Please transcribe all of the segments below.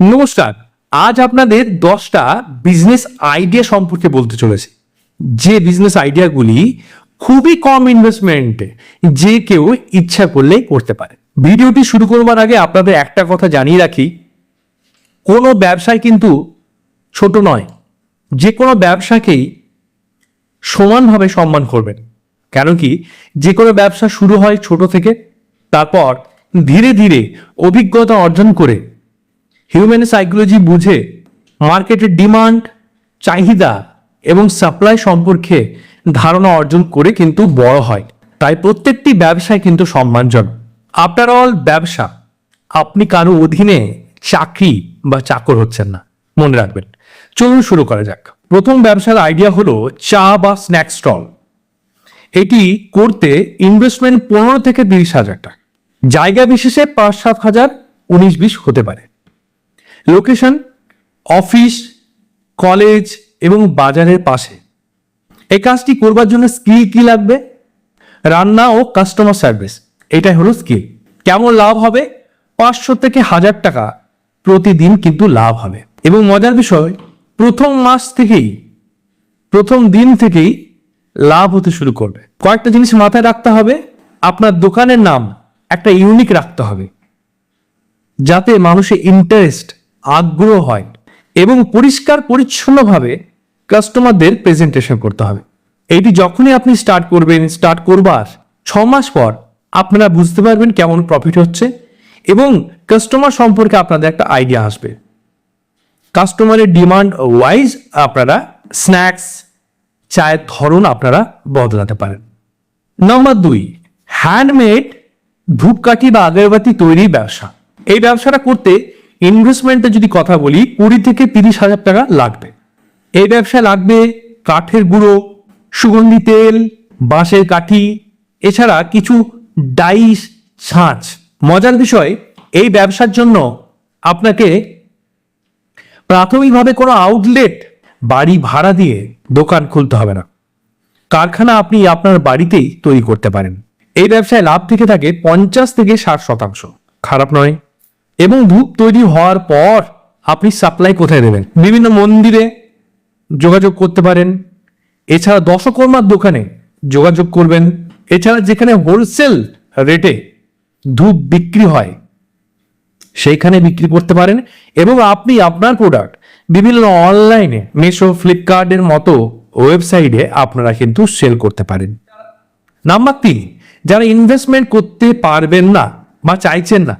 নমস্কার, আজ আপনাদের দশটা বিজনেস আইডিয়া সম্পর্কে বলতে চলেছি। যে বিজনেস আইডিয়াগুলি খুবই কম ইনভেস্টমেন্টে যে কেউ ইচ্ছা করলেই করতে পারে। ভিডিওটি শুরু করবার আগে আপনাদের একটা কথা জানিয়ে রাখি, কোনো ব্যবসায় কিন্তু ছোট নয়, যে কোনো ব্যবসাকেই সমানভাবে সম্মান করবেন। কেন কি, যে কোনো ব্যবসা শুরু হয় ছোট থেকে, তারপর ধীরে ধীরে অভিজ্ঞতা অর্জন করে হিউম্যান সাইকোলজি বুঝে মার্কেটের ডিমান্ড চাহিদা এবং সাপ্লাই সম্পর্কে ধারণা অর্জন করে কিন্তু বড় হয়। তাই প্রত্যেকটি ব্যবসায় কিন্তু সম্মানজনক। আফটার অল ব্যবসা, আপনি কারও অধীনে চাকরি বা চাকর হচ্ছেন না। মনে রাখবেন। চলুন শুরু করা যাক। প্রথম ব্যবসার আইডিয়া হলো চা বা স্ন্যাক স্টল এটি করতে ইনভেস্টমেন্ট পনেরো থেকে তিরিশ হাজার টাকা। জায়গা বিশেষে পাঁচ সাত হাজার, উনিশ বিশ হতে পারে। লোকেশন অফিস কলেজ এবং বাজারের পাশে। এই কাজটি করবার জন্য স্কিল কি লাগবে? রান্না ও কাস্টমার সার্ভিস এটাই হলো স্কিল কেমন লাভ হবে? পাঁচশো থেকে হাজার টাকা প্রতিদিন কিন্তু লাভ হবে। এবং মজার বিষয়, প্রথম মাস থেকেই, প্রথম দিন থেকেই লাভ হতে শুরু করবে। কয়েকটা জিনিস মাথায় রাখতে হবে, আপনার দোকানের নাম একটা ইউনিক রাখতে হবে। যাতে মানুষের ইন্টারেস্ট আগ্রহ হয় এবং পরিষ্কার, পরিচ্ছন্নভাবে কাস্টমারদের প্রেজেন্টেশন করতে হবে। এইটি যখনই আপনি স্টার্ট করবেন স্টার্ট করবার ছ মাস পর আপনারা বুঝতে পারবেন কেমন প্রফিট হচ্ছে এবং কাস্টমার সম্পর্কে আপনাদের একটা আইডিয়া আসবে। কাস্টমারের ডিমান্ড ওয়াইজ আপনারা স্ন্যাক্স চায়ের ধরন আপনারা বদলাতে পারেন। নম্বর দুই হ্যান্ডমেড ধূপকাঠি বা আগরবাতি তৈরির ব্যবসা। এই ব্যবসাটা করতে ইনভেস্টমেন্টে যদি কথা বলি, কুড়ি থেকে তিরিশ হাজার টাকা লাগবে। এই ব্যবসায় লাগবে কাঠের গুঁড়ো, সুগন্ধি তেল, বাঁশের কাঠি, এছাড়া কিছু ডাইস, ছাঁচ। মজার বিষয়, এই ব্যবসার জন্য আপনাকে প্রাথমিকভাবে কোনো আউটলেট বাড়ি ভাড়া দিয়ে দোকান খুলতে হবে না। কারখানা আপনি আপনার বাড়িতেই তৈরি করতে পারেন। এই ব্যবসায় লাভ থেকে থাকে পঞ্চাশ থেকে ষাট শতাংশ। খারাপ নয়। এবং ধূপ তৈরি হওয়ার পর আপনি সাপ্লাই কোথায় দেবেন বিভিন্ন মন্দিরে যোগাযোগ করতে পারেন। এছাড়া দশকর্মার দোকানে যোগাযোগ করবেন। এছাড়া যেখানে হোলসেল রেটে ধূপ বিক্রি হয়, সেইখানে বিক্রি করতে পারেন এবং আপনি আপনার প্রোডাক্ট বিভিন্ন অনলাইনে মেশো ফ্লিপকার্টের মতো ওয়েবসাইটে আপনারা কিন্তু সেল করতে পারেন। নাম্বার তিন যারা ইনভেস্টমেন্ট করতে পারবেন না বা চাইছেন না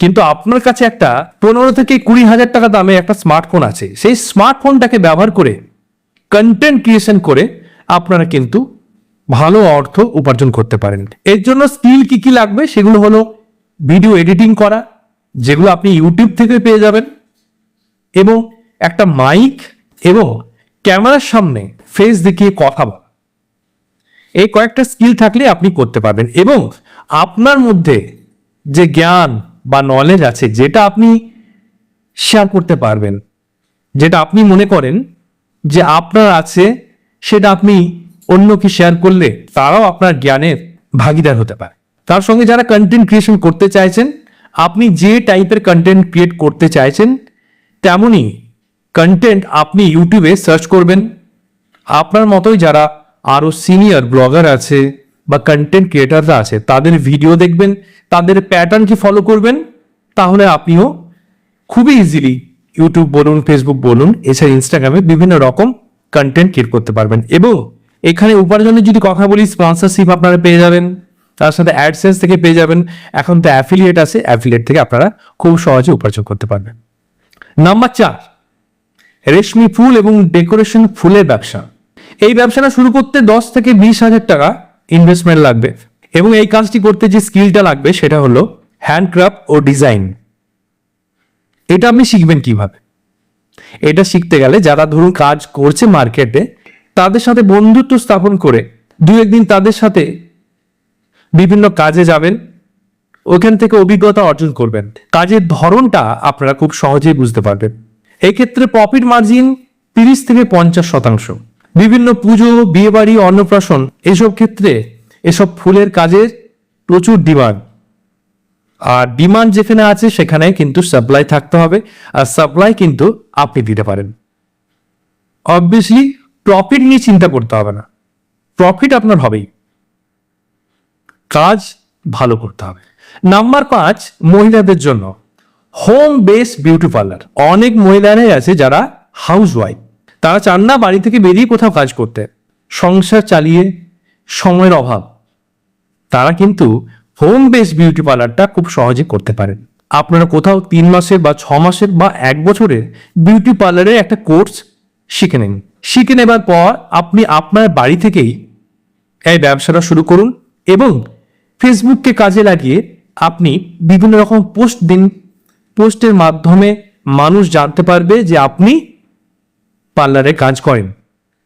কিন্তু আপনার কাছে একটা পনেরো থেকে কুড়ি হাজার টাকা দামে একটা স্মার্টফোন আছে। সেই স্মার্টফোনটাকে ব্যবহার করে কন্টেন্ট ক্রিয়েশন করে আপনারা কিন্তু ভালো অর্থ উপার্জন করতে পারেন। এর জন্য স্কিল কি কি লাগবে সেগুলো হলো ভিডিও এডিটিং করা, যেগুলো আপনি ইউটিউব থেকে পেয়ে যাবেন, এবং একটা মাইক এবং ক্যামেরার সামনে ফেস দেখিয়ে কথা বলা। এই কয়েকটা স্কিল থাকলে আপনি করতে পারবেন, এবং আপনার মধ্যে যে জ্ঞান বা নলেজ আছে, যেটা আপনি শেয়ার করতে পারবেন। যেটা আপনি মনে করেন যে আপনার আছে, সেটা আপনি অন্যকে শেয়ার করলে তারাও আপনার জ্ঞানের ভাগিদার হতে পারে। তার সঙ্গে যারা কন্টেন্ট ক্রিয়েশন করতে চাইছেন, আপনি যে টাইপের কন্টেন্ট ক্রিয়েট করতে চাইছেন, তেমনই কন্টেন্ট আপনি ইউটিউবে সার্চ করবেন। আপনার মতোই যারা আরও সিনিয়র ব্লগার আছে বা কন্টেন্ট ক্রিয়েটাররা আছে, তাদের ভিডিও দেখবেন, তাদের প্যাটার্নকে ফলো করবেন, তাহলে আপনিও খুবই ইজিলি ইউটিউব বলুন ফেসবুক বলুন, এছাড়া ইনস্টাগ্রামে বিভিন্ন রকম কন্টেন্ট ক্রিয়েট করতে পারবেন। এবং এখানে উপার্জনের যদি কথা বলি স্পন্সরশিপ আপনারা পেয়ে যাবেন, তার সাথে অ্যাডসেন্স থেকে পেয়ে যাবেন। এখন তো অ্যাফিলিয়েট আছে অ্যাফিলিয়েট থেকে আপনারা খুব সহজে উপার্জন করতে পারবেন। নাম্বার চার, রেশমি ফুল এবং ডেকোরেশন ফুলের ব্যবসা। এই ব্যবসাটা শুরু করতে দশ থেকে বিশ হাজার টাকা ইনভেস্টমেন্ট লাগবে। এবং এই কাজটি করতে যে স্কিলটা লাগবে সেটা হলো হ্যান্ডক্রাফট ও ডিজাইন এটা আপনি শিখবেন কীভাবে? এটা শিখতে গেলে যারা ধরুন কাজ করছে মার্কেটে তাদের সাথে বন্ধুত্ব স্থাপন করে দু একদিন তাদের সাথে বিভিন্ন কাজে যাবেন, ওখান থেকে অভিজ্ঞতা অর্জন করবেন। কাজের ধরনটা আপনারা খুব সহজেই বুঝতে পারবেন। এক্ষেত্রে প্রফিট মার্জিন তিরিশ থেকে পঞ্চাশ শতাংশ। বিভিন্ন পুজো, বিয়েবাড়ি, অন্নপ্রাশন, এসব ক্ষেত্রে এসব ফুলের কাজের প্রচুর ডিমান্ড। আর ডিমান্ড যেখানে আছে সেখানে কিন্তু সাপ্লাই থাকতে হবে, আর সাপ্লাই কিন্তু আপনি দিতে পারেন। অবভিয়াসলি প্রফিট নিয়ে চিন্তা করতে হবে না। প্রফিট আপনার হবেই। কাজ ভালো করতে হবে। নাম্বার পাঁচ, মহিলাদের জন্য। হোম বেস বিউটি পার্লার অনেক মহিলারাই আছে যারা হাউস ওয়াইফ তারা চান না বাড়ি থেকে বেরিয়ে কোথাও কাজ করতে। সংসার চালিয়ে সময়ের অভাব। তারা কিন্তু হোম বেস বিউটি পার্লারটা খুব সহজে করতে পারেন। আপনারা কোথাও তিন মাসের বা ছ মাসের বা এক বছরের বিউটি পার্লারের একটা কোর্স শিখে নিন। শিখে নেবার পর আপনি আপনার বাড়ি থেকেই এই ব্যবসাটা শুরু করুন এবং ফেসবুককে কাজে লাগিয়ে আপনি বিভিন্ন রকম পোস্ট দিন। পোস্টের মাধ্যমে মানুষ জানতে পারবে যে আপনি পার্লারে কাজ করেন।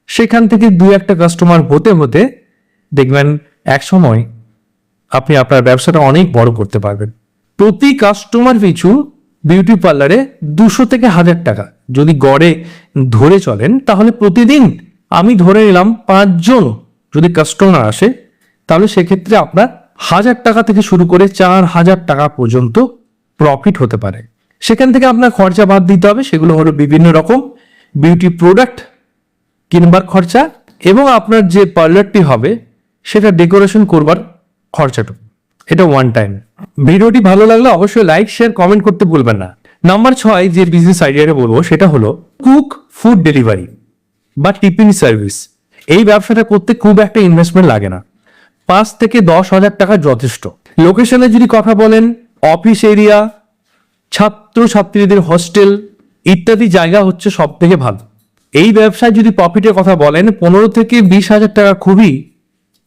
সেখান থেকে দু একটা কাস্টমার হতে হতে দেখবেন এক সময় আপনি আপনার ব্যবসাটা অনেক বড় করতে পারবেন। প্রতি কাস্টমার পিছু বিউটি পার্লারে দুশো থেকে হাজার টাকা। যদি গড়ে ধরে চলেন, তাহলে প্রতিদিন আমি ধরে নিলাম পাঁচজন যদি কাস্টমার আসে, তাহলে সেক্ষেত্রে আপনার হাজার টাকা থেকে শুরু করে চার হাজার টাকা পর্যন্ত প্রফিট হতে পারে। সেখান থেকে আপনার খরচা বাদ দিতে হবে, সেগুলো হলো বিভিন্ন রকম বিউটি প্রোডাক্ট কিনবার খরচা এবং আপনার যে পার্লারটি হবে, সেটা ডেকোরেশন করবার খরচাটুকু এটা ওয়ান টাইম ভিডিওটি ভালো লাগলে অবশ্যই লাইক শেয়ার কমেন্ট করতে ভুলবেন না। নাম্বার ছয়, যে বিজনেস আইডিয়াটা বলব, সেটা হলো কুক ফুড ডেলিভারি বা টিফিন সার্ভিস এই ব্যবসাটা করতে খুব একটা ইনভেস্টমেন্ট লাগে না। পাঁচ থেকে দশ হাজার টাকা যথেষ্ট। লোকেশনে যদি কথা বলেন অফিস এরিয়া ছাত্র ছাত্রীদের হস্টেল ইত্যাদি জায়গা হচ্ছে সব থেকে ভালো। এই ব্যবসায় যদি প্রফিটের কথা বলেন, পনেরো থেকে বিশ হাজার টাকা খুবই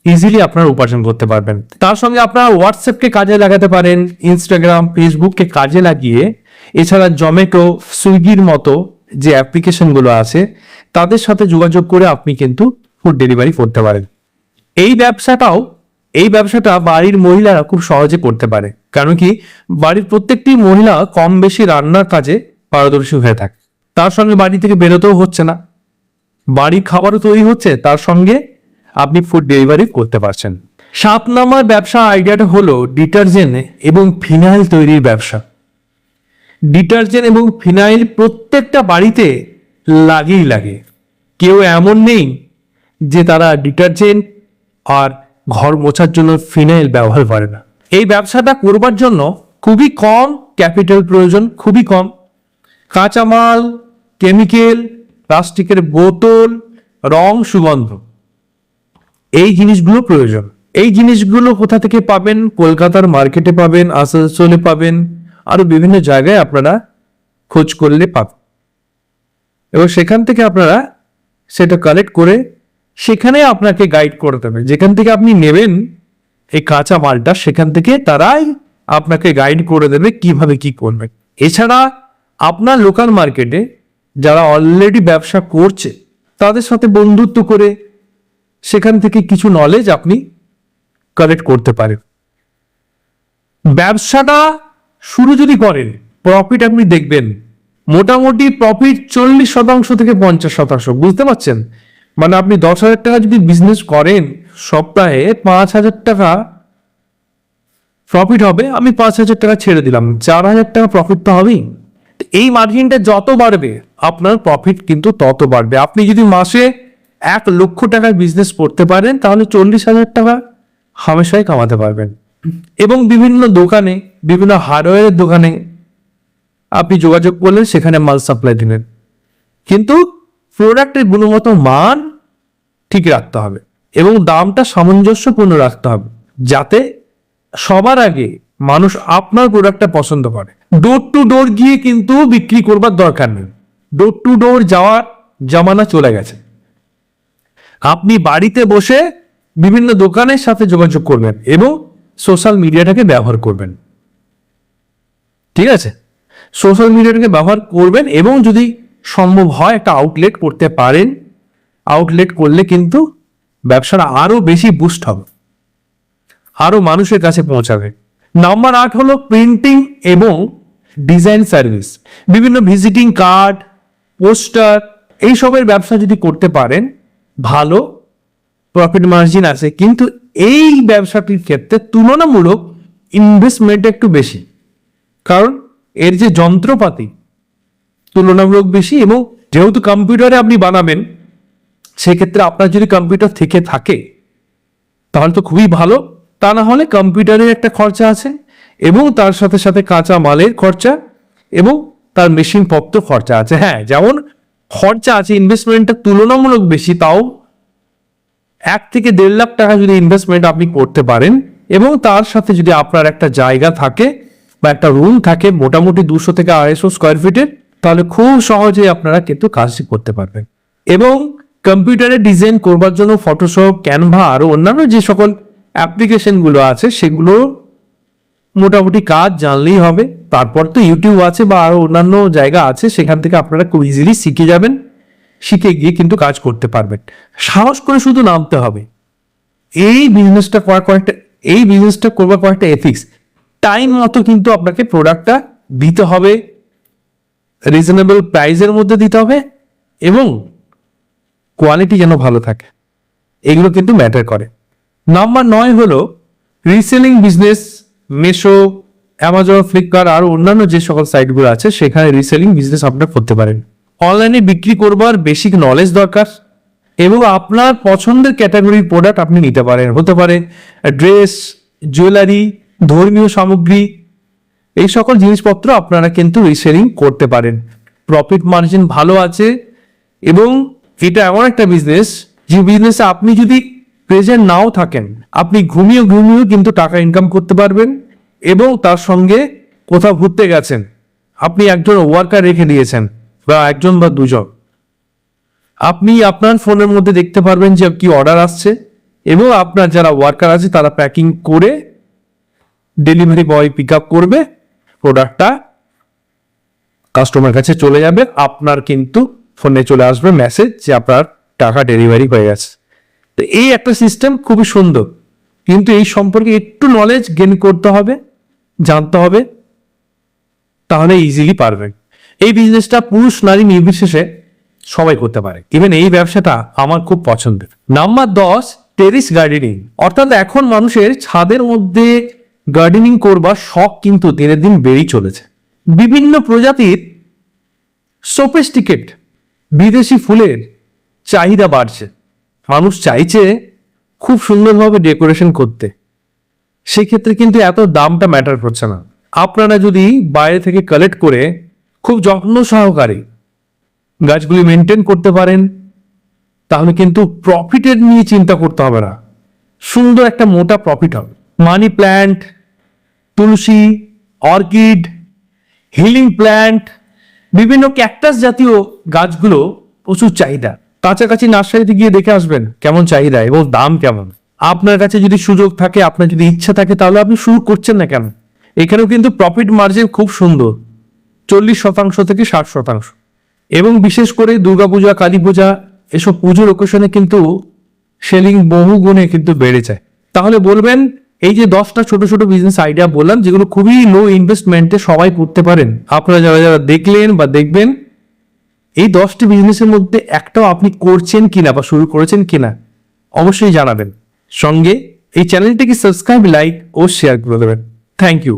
ইজিলি আপনারা উপার্জন করতে পারবেন। তার সঙ্গে আপনারা হোয়াটসঅ্যাপকে কাজে লাগাতে পারেন ইনস্টাগ্রাম ফেসবুককে কাজে লাগিয়ে, এছাড়া জমেটো সুইগির মতো যে অ্যাপ্লিকেশনগুলো আছে, তাদের সাথে যোগাযোগ করে আপনি কিন্তু ফুড ডেলিভারি করতে পারেন। এই ব্যবসাটাও, এই ব্যবসাটা বাড়ির মহিলারা খুব সহজে করতে পারে। কারণ কি, বাড়ির প্রত্যেকটি মহিলা কম বেশি রান্নার কাজে পারদর্শী হয়ে থাকে। তার সঙ্গে বাড়ি থেকে বেরোতেও হচ্ছে না। বাড়ির খাবারও তৈরি হচ্ছে, তার সঙ্গে আপনি ফুড ডেলিভারি করতে পারছেন। সাত নাম্বার ব্যবসা আইডিয়াটা হলো ডিটারজেন্ট এবং ফিনাইল তৈরির ব্যবসা। ডিটারজেন্ট এবং ফিনাইল প্রত্যেকটা বাড়িতে লাগেই লাগে। কেউ এমন নেই যে তারা ডিটারজেন্ট আর ঘর মোছার জন্য ফিনাইল ব্যবহার করে না। এই ব্যবসাটা করবার জন্য খুবই কম ক্যাপিটাল প্রয়োজন, খুবই কম। কাঁচামাল, কেমিক্যাল, প্লাস্টিকের বোতল, রং সুগন্ধ। এই জিনিসগুলো প্রয়োজন। এই জিনিসগুলো কোথা থেকে পাবেন? কলকাতার মার্কেটে পাবেন, আসানসোলে পাবেন আরও বিভিন্ন জায়গায় আপনারা খোঁজ করলে পাবেন। এবং সেখান থেকে আপনারা সেটা কালেক্ট করে সেখানে আপনাকে গাইড করে দেবে। যেখান থেকে আপনি নেবেন এই কাঁচা মালটা সেখান থেকে তারাই আপনাকে গাইড করে দেবে কীভাবে কি করবেন। এছাড়া আপনার লোকাল মার্কেটে যারা অলরেডি ব্যবসা করছে, তাদের সাথে বন্ধুত্ব করে সেখান থেকে কিছু নলেজ আপনি কালেক্ট করতে পারেন। ব্যবসাটা শুরু যদি করেন প্রফিট আপনি দেখবেন, মোটামুটি প্রফিট চল্লিশ শতাংশ থেকে পঞ্চাশ শতাংশ, বুঝতে পারছেন? মানে আপনি দশ হাজার টাকা যদি বিজনেস করেন, সপ্তাহে পাঁচ হাজার টাকা প্রফিট হবে, আমি পাঁচ হাজার টাকা ছেড়ে দিলাম, চার হাজার টাকা প্রফিট তো হবেই। এই মার্জিনটা যত বাড়বে, আপনার প্রফিট কিন্তু তত বাড়বে। আপনি যদি মাসে এক লক্ষ টাকার বিজনেস করতে পারেন, তাহলে চল্লিশ হাজার টাকা হামেশাই কামাতে পারবেন। এবং বিভিন্ন দোকানে, বিভিন্ন হার্ডওয়্যারের দোকানে আপনি যোগাযোগ করলেন, সেখানে মাল সাপ্লাই দিলেন। কিন্তু প্রোডাক্টের গুণগত মান ঠিক রাখতে হবে এবং দামটা সামঞ্জস্যপূর্ণ রাখতে হবে, যাতে সবার আগে মানুষ আপনার প্রোডাক্টটা পছন্দ করে। ডোর টু ডোর গিয়ে কিন্তু বিক্রি করবার দরকার নেই। ডোর টু ডোর যাওয়ার জামানা চলে গেছে। আপনি বাড়িতে বসে বিভিন্ন দোকানের সাথে যোগাযোগ করবেন এবং সোশ্যাল মিডিয়াটাকে ব্যবহার করবেন। ঠিক আছে? সোশ্যাল মিডিয়াটাকে ব্যবহার করবেন এবং যদি সম্ভব হয় একটা আউটলেট করতে পারেন। আউটলেট করলে কিন্তু ব্যবসাটা আরও বেশি বুস্ট হবে। আরও মানুষের কাছে পৌঁছাবে। নাম্বার আট হলো প্রিন্টিং এবং ডিজাইন সার্ভিস, বিভিন্ন ভিজিটিং কার্ড, পোস্টার, এইসবের ব্যবসা যদি করতে পারেন, ভালো প্রফিট মার্জিন আছে। কিন্তু এই ব্যবসাটির ক্ষেত্রে তুলনামূলক ইনভেস্টমেন্ট একটু বেশি। কারণ এর যে যন্ত্রপাতি তুলনামূলক বেশি এবং যেহেতু কম্পিউটারে আপনি বানাবেন, সেক্ষেত্রে আপনার যদি কম্পিউটার থেকে থাকে, তাহলে তো খুবই ভালো। তা না হলে কম্পিউটারের একটা খরচা আছে। এবং তার সাথে সাথে কাঁচা মালের খরচা এবং তার মেশিন পত্র খরচা আছে। হ্যাঁ যেমন খরচা আছে ইনভেস্টমেন্টটা তুলনামূলক বেশি, তাও এক থেকে দেড় লাখ টাকা যদি ইনভেস্টমেন্ট আপনি করতে পারেন এবং তার সাথে যদি আপনার একটা জায়গা থাকে বা একটা রুম থাকে মোটামুটি দুশো থেকে আড়াইশো স্কোয়ার ফিটের তাহলে খুব সহজেই আপনারা কিন্তু কাজটি করতে পারবেন। এবং কম্পিউটারে ডিজাইন করবার জন্য ফটোশপ ক্যানভা আরও অন্যান্য যে সকল অ্যাপ্লিকেশনগুলো আছে, সেগুলো মোটামুটি কাজ জানলেই হবে। তারপর তো ইউটিউব আছে বা আরও অন্যান্য জায়গা আছে, সেখান থেকে আপনারা খুব ইজিলি শিখে যাবেন। শিখে গিয়ে কিন্তু কাজ করতে পারবেন। সাহস করে শুধু নামতে হবে। এই বিজনেসটা করার কয়েকটা, এই বিজনেসটা করবার কয়েকটা এথিক্স টাইম মতো কিন্তু আপনাকে প্রোডাক্টটা দিতে হবে। রিজনেবল প্রাইসের মধ্যে দিতে হবে এবং কোয়ালিটি যেন ভালো থাকে। এগুলো কিন্তু ম্যাটার করে। নাম্বার নয় হলো reselling business Meesho Amazon Flipkart আর অন্যান্য যে সকল সাইটগুলো আছে, সেখানে রিসেলিং বিজনেস আপনার করতে পারেন। অনলাইনে বিক্রি করবার বেসিক নলেজ দরকার এবং আপনার পছন্দের ক্যাটাগরির প্রোডাক্ট আপনি নিতে পারেন। হতে পারে ড্রেস জুয়েলারি ধর্মীয় সামগ্রী, এই সকল জিনিসপত্র আপনারা কিন্তু রিসেলিং করতে পারেন। প্রফিট মার্জিন ভালো আছে এবং এটা এমন একটা বিজনেস যে বিজনেসে আপনি যদি প্রেজেন্ট নাও থাকেন। আপনি ঘুমিয়ে ঘুমিয়েও কিন্তু টাকা ইনকাম করতে পারবেন এবং তার সঙ্গে কোথাও ঘুরতে গেছেন। আপনি একজন ওয়ার্কার রেখে দিয়েছেন বা একজন বা দুজন। আপনি আপনার ফোনের মধ্যে দেখতে পারবেন যে কি অর্ডার আসছে এবং আপনার যারা ওয়ার্কার আছে তারা প্যাকিং করে ডেলিভারি বয় পিক আপ করবে প্রোডাক্টটা কাস্টমার কাছে চলে যাবে। আপনার কিন্তু ফোনে চলে আসবে মেসেজ যে আপনার টাকা ডেলিভারি হয়ে গেছে। তো এই একটা সিস্টেম খুবই সুন্দর। কিন্তু এই সম্পর্কে একটু নলেজ গেন করতে হবে, জানতে হবে, তাহলে ইজিলি পারবেন। এই বিজনেসটা পুরুষ নারী নির্বিশেষে সবাই করতে পারে। ইভেন এই ব্যবসাটা আমার খুব পছন্দের। নাম্বার দশ টেরিস গার্ডেনিং অর্থাৎ এখন মানুষের ছাদের মধ্যে গার্ডেনিং করবার শখ কিন্তু দিনের দিন বেড়েই চলেছে। বিভিন্ন প্রজাতির সোফিস্টিকেট বিদেশি ফুলের চাহিদা বাড়ছে। মানুষ চাইছে খুব সুন্দরভাবে ডেকোরেশন করতে। সেক্ষেত্রে কিন্তু এত দামটা ম্যাটার করছে না। আপনারা যদি বাইরে থেকে কালেক্ট করে খুব যত্ন সহকারে গাছগুলি মেনটেন করতে পারেন, তাহলে কিন্তু প্রফিটের নিয়ে চিন্তা করতে হবে না। সুন্দর একটা মোটা প্রফিট হবে। মানি প্ল্যান্ট, তুলসী, অর্কিড, হিলিং প্ল্যান্ট, বিভিন্ন ক্যাকটাস জাতীয় গাছগুলো প্রচুর চাহিদা। কাছাকাছি নার্সারিতে গিয়ে দেখে আসবেন কেমন চাহিদা এবং দাম কেমন। আপনার কাছে যদি সুযোগ থাকে, আপনার যদি ইচ্ছা থাকে, তাহলে আপনি শুরু করছেন না কেন? এখানেও কিন্তু প্রফিট মার্জিন খুব সুন্দর, চল্লিশ শতাংশ থেকে ষাট শতাংশ। এবং বিশেষ করে দুর্গাপূজা কালী পূজা এসব পুজোর ওকেশনে কিন্তু সেলিং বহু গুণে কিন্তু বেড়ে যায়। তাহলে বলবেন, এই যে দশটা ছোট ছোট বিজনেস আইডিয়া বললাম, যেগুলো খুবই লো ইনভেস্টমেন্টে সবাই করতে পারেন। আপনারা যারা যারা দেখলেন বা দেখবেন এই দশটি বিজনেসের মধ্যে একটাও আপনি করছেন কিনা বা শুরু করেছেন কিনা, অবশ্যই জানাবেন। সঙ্গে এই চ্যানেলটিকে সাবস্ক্রাইব লাইক ও শেয়ার করে দেবেন। Thank you